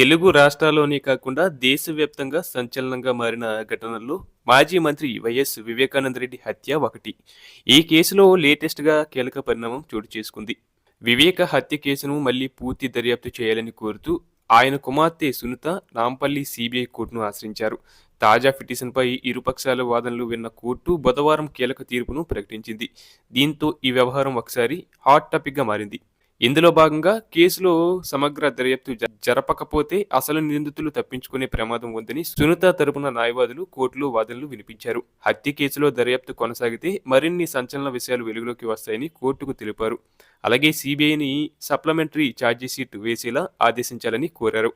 తెలుగు రాష్ట్రాల్లోనే కాకుండా దేశవ్యాప్తంగా సంచలనంగా మారిన ఘటనల్లో మాజీ మంత్రి వైఎస్ వివేకానందరెడ్డి హత్య ఒకటి. ఈ కేసులో లేటెస్ట్గా కీలక పరిణామం చోటు చేసుకుంది. వివేక హత్య కేసును మళ్ళీ పూర్తి దర్యాప్తు చేయాలని కోరుతూ ఆయన కుమార్తె సునీత నాంపల్లి సిబిఐ కోర్టును ఆశ్రయించారు. తాజా పిటిషన్పై ఇరుపక్షాల వాదనలు విన్న కోర్టు బుధవారం కీలక తీర్పును ప్రకటించింది. దీంతో ఈ వ్యవహారం ఒకసారి హాట్ టాపిక్గా మారింది. ఇందులో భాగంగా కేసులో సమగ్ర దర్యాప్తు జరపకపోతే అసలు నిందితులు తప్పించుకునే ప్రమాదం ఉందని సునీత తరపున న్యాయవాదులు కోర్టులో వాదనలు వినిపించారు. హత్య కేసులో దర్యాప్తు కొనసాగితే మరిన్ని సంచలన విషయాలు వెలుగులోకి వస్తాయని కోర్టుకు తెలిపారు. అలాగే సిబిఐని సప్లిమెంటరీ ఛార్జీషీట్ వేసేలా ఆదేశించాలని కోరారు.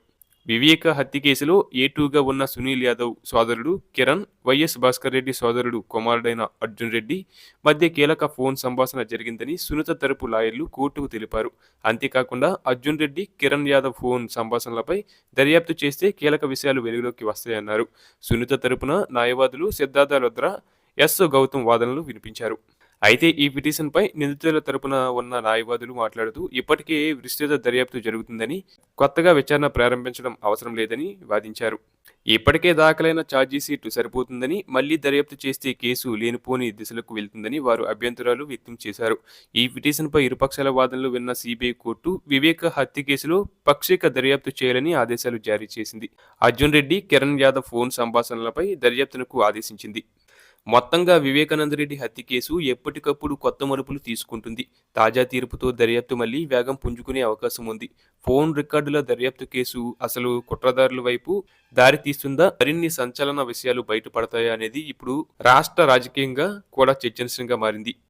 వివేక హత్య కేసులో ఏటూగా ఉన్న సునీల్ యాదవ్ సోదరుడు కిరణ్ వైఎస్ భాస్కర్ రెడ్డి సోదరుడు కుమారుడైన అర్జున్ రెడ్డి మధ్య కీలక ఫోన్ సంభాషణ జరిగిందని సునీత తరపు లాయర్లు కోర్టుకు తెలిపారు. అంతేకాకుండా అర్జున్ రెడ్డి కిరణ్ యాదవ్ ఫోన్ సంభాషణలపై దర్యాప్తు చేస్తే కీలక విషయాలు వెలుగులోకి వస్తాయన్నారు. సునీత తరపున న్యాయవాదులు సిద్ధార్థ రుద్ర ఎస్ గౌతమ్ వాదనలు వినిపించారు. అయితే ఈ పిటిషన్పై నిందితుల తరపున ఉన్న న్యాయవాదులు మాట్లాడుతూ ఇప్పటికే విస్తృత దర్యాప్తు జరుగుతుందని కొత్తగా విచారణ ప్రారంభించడం అవసరం లేదని వాదించారు. ఇప్పటికే దాఖలైన ఛార్జీషీట్ సరిపోతుందని మళ్ళీ దర్యాప్తు చేస్తే కేసు లేనిపోని దిశలకు వెళ్తుందని వారు అభ్యంతరాలు వ్యక్తం చేశారు. ఈ పిటిషన్పై ఇరుపక్షాల వాదనలు విన్న సిబిఐ కోర్టు వివేక హత్య కేసులో పక్షిక దర్యాప్తు చేయాలని ఆదేశాలు జారీ చేసింది. అర్జున్ రెడ్డి కిరణ్ యాదవ్ ఫోన్ సంభాషణలపై దర్యాప్తునకు ఆదేశించింది. మొత్తంగా వివేకానంద రెడ్డి హత్య కేసు ఎప్పటికప్పుడు కొత్త మలుపులు తీసుకుంటుంది. తాజా తీర్పుతో దర్యాప్తు మళ్ళీ వేగం పుంజుకునే అవకాశం ఉంది. ఫోన్ రికార్డుల దర్యాప్తు కేసు అసలు కుట్రదారుల వైపు దారి తీస్తుందా? మరిన్ని సంచలన విషయాలు బయటపడతాయా అనేది ఇప్పుడు రాష్ట్ర రాజకీయంగా కూడా చర్చనీయంగా మారింది.